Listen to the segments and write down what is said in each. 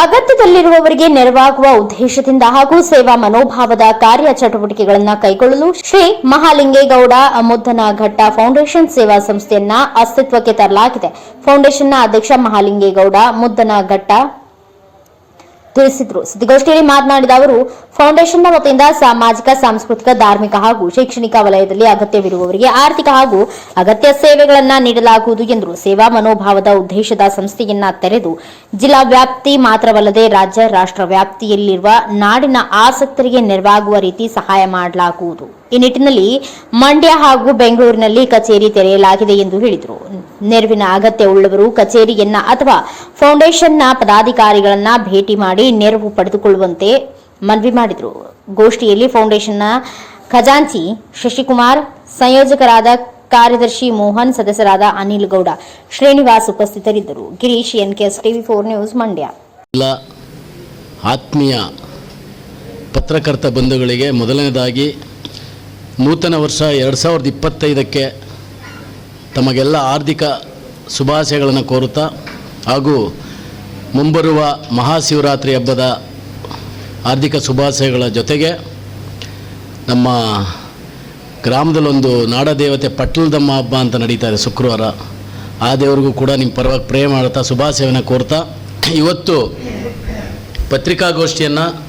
ಅಗತ್ಯದಲ್ಲಿರುವವರಿಗೆ ನೆರವಾಗುವ ಉದ್ದೇಶದಿಂದ ಹಾಗೂ ಸೇವಾ ಮನೋಭಾವದ ಕಾರ್ಯ ಚಟುವಟಿಕೆಗಳನ್ನು ಕೈಗೊಳ್ಳಲು ಶ್ರೀ ಮಹಾಲಿಂಗೇಗೌಡ ಮುದ್ದನಘಟ್ಟ ಫೌಂಡೇಶನ್ ಸೇವಾ ಸಂಸ್ಥೆಯನ್ನ ಅಸ್ತಿತ್ವಕ್ಕೆ ತರಲಾಗಿದೆ. ಫೌಂಡೇಶನ್ನ ಅಧ್ಯಕ್ಷ ಮಹಾಲಿಂಗೇಗೌಡ ಮುದ್ದನಘಟ್ಟ ತಿಳಿಸಿದ್ರು. ಸುದ್ದಿಗೋಷ್ಠಿಯಲ್ಲಿ ಮಾತನಾಡಿದ ಅವರು, ಫೌಂಡೇಶನ್ನ ವತಿಯಿಂದ ಸಾಮಾಜಿಕ, ಸಾಂಸ್ಕೃತಿಕ, ಧಾರ್ಮಿಕ ಹಾಗೂ ಶೈಕ್ಷಣಿಕ ವಲಯದಲ್ಲಿ ಅಗತ್ಯವಿರುವವರಿಗೆ ಆರ್ಥಿಕ ಹಾಗೂ ಅಗತ್ಯ ಸೇವೆಗಳನ್ನು ನೀಡಲಾಗುವುದು ಎಂದರು. ಸೇವಾ ಮನೋಭಾವದ ಉದ್ದೇಶದ ಸಂಸ್ಥೆಯನ್ನ ತೆರೆದು ಜಿಲ್ಲಾ ವ್ಯಾಪ್ತಿ ಮಾತ್ರವಲ್ಲದೆ ರಾಜ್ಯ, ರಾಷ್ಟ್ರ ವ್ಯಾಪ್ತಿಯಲ್ಲಿರುವ ನಾಡಿನ ಆಸಕ್ತರಿಗೆ ನೆರವಾಗುವ ರೀತಿ ಸಹಾಯ ಮಾಡಲಾಗುವುದು. ಈ ನಿಟ್ಟಿನಲ್ಲಿ ಮಂಡ್ಯ ಹಾಗೂ ಬೆಂಗಳೂರಿನಲ್ಲಿ ಕಚೇರಿ ತೆರೆಯಲಾಗಿದೆ ಎಂದು ಹೇಳಿದರು. ನೆರವಿನ ಅಗತ್ಯ ಉಳ್ಳವರು ಕಚೇರಿಯನ್ನ ಅಥವಾ ಫೌಂಡೇಶನ್ನ ಪದಾಧಿಕಾರಿಗಳನ್ನ ಭೇಟಿ ಮಾಡಿ ನೆರವು ಪಡೆದುಕೊಳ್ಳುವಂತೆ ಮನವಿ ಮಾಡಿದರು. ಗೋಷ್ಠಿಯಲ್ಲಿ ಫೌಂಡೇಶನ್ನ ಖಜಾಂಚಿ ಶಶಿಕುಮಾರ್, ಸಂಯೋಜಕರಾದ ಕಾರ್ಯದರ್ಶಿ ಮೋಹನ್, ಸದಸ್ಯರಾದ ಅನಿಲ್ ಗೌಡ ಶ್ರೀನಿವಾಸ್ ಉಪಸ್ಥಿತರಿದ್ದರು. Girish, NKS TV four news Mandya. ಆತ್ಮೀಯ ಪತ್ರಕರ್ತ ಬಂಧುಗಳಿಗೆ ಮೊದಲನೇದಾಗಿ ನೂತನ ವರ್ಷ ಎರಡು ಸಾವಿರದ ಇಪ್ಪತ್ತೈದಕ್ಕೆ ತಮಗೆಲ್ಲ ಆರ್ಥಿಕ ಶುಭಾಶಯಗಳನ್ನು ಕೋರುತ್ತಾ ಹಾಗೂ ಮುಂಬರುವ ಮಹಾಶಿವರಾತ್ರಿ ಹಬ್ಬದ ಆರ್ಥಿಕ ಶುಭಾಶಯಗಳ ಜೊತೆಗೆ ನಮ್ಮ ಗ್ರಾಮದಲ್ಲೊಂದು ನಾಡದೇವತೆ ಪಟ್ಲದಮ್ಮ ಹಬ್ಬ ಅಂತ ನಡೀತಾ ಇದೆ ಶುಕ್ರವಾರ. ಆ ದೇವರಿಗೂ ಕೂಡ ನಿಮ್ಮ ಪರವಾಗಿ ಪ್ರೇಮ ಮಾಡ್ತಾ ಶುಭಾಶಯವನ್ನು ಕೋರ್ತಾ. ಇವತ್ತು ಪತ್ರಿಕಾಗೋಷ್ಠಿಯನ್ನು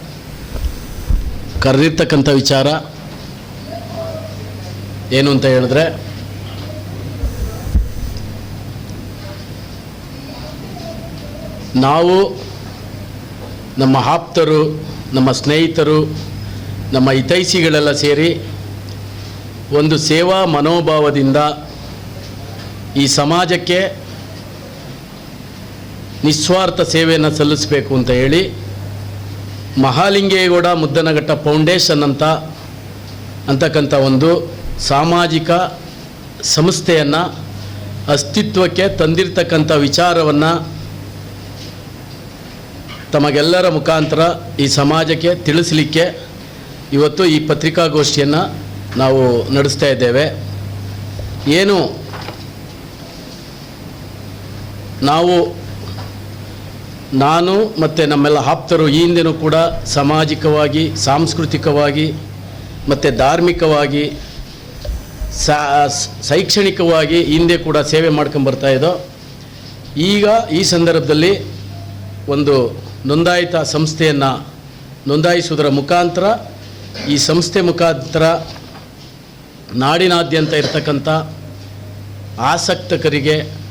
ಕರೆದಿರ್ತಕ್ಕಂಥ ವಿಚಾರ ಏನು ಅಂತ ಹೇಳಿದ್ರೆ, ನಾವು ನಮ್ಮ ಆಪ್ತರು, ನಮ್ಮ ಸ್ನೇಹಿತರು, ನಮ್ಮ ಹಿತೈಷಿಗಳೆಲ್ಲ ಸೇರಿ ಒಂದು ಸೇವಾ ಮನೋಭಾವದಿಂದ ಈ ಸಮಾಜಕ್ಕೆ ನಿಸ್ವಾರ್ಥ ಸೇವೆಯನ್ನು ಸಲ್ಲಿಸಬೇಕು ಅಂತ ಹೇಳಿ ಮಹಾಲಿಂಗೇಗೌಡ ಮುದ್ದನಘಟ್ಟ ಫೌಂಡೇಶನ್ ಅಂತ ಅಂತಕ್ಕಂಥ ಒಂದು ಸಾಮಾಜಿಕ ಸಂಸ್ಥೆಯನ್ನು ಅಸ್ತಿತ್ವಕ್ಕೆ ತಂದಿರತಕ್ಕಂಥ ವಿಚಾರವನ್ನು ತಮಗೆಲ್ಲರ ಮುಖಾಂತರ ಈ ಸಮಾಜಕ್ಕೆ ತಿಳಿಸಲಿಕ್ಕೆ ಇವತ್ತು ಈ ಪತ್ರಿಕಾಗೋಷ್ಠಿಯನ್ನು ನಾವು ನಡೆಸ್ತಾ ಇದ್ದೇವೆ. ಏನು? ನಾವು, ನಾನು ಮತ್ತು ನಮ್ಮೆಲ್ಲ ಆಪ್ತರು ಈ ಹಿಂದೆನೂ ಕೂಡ ಸಾಮಾಜಿಕವಾಗಿ, ಸಾಂಸ್ಕೃತಿಕವಾಗಿ ಮತ್ತು ಧಾರ್ಮಿಕವಾಗಿ ಶೈಕ್ಷಣಿಕವಾಗಿ ಹಿಂದೆ ಕೂಡ ಸೇವೆ ಮಾಡ್ಕೊಂಬರ್ತಾ ಇದ್ದೋ, ಈಗ ಈ ಸಂದರ್ಭದಲ್ಲಿ ಒಂದು ನೋಂದಾಯಿತ ಸಂಸ್ಥೆಯನ್ನು ನೋಂದಾಯಿಸುವುದರ ಮುಖಾಂತರ ಈ ಸಂಸ್ಥೆ ಮುಖಾಂತರ ನಾಡಿನಾದ್ಯಂತ ಇರತಕ್ಕಂಥ ಆಸಕ್ತಕರಿಗೆ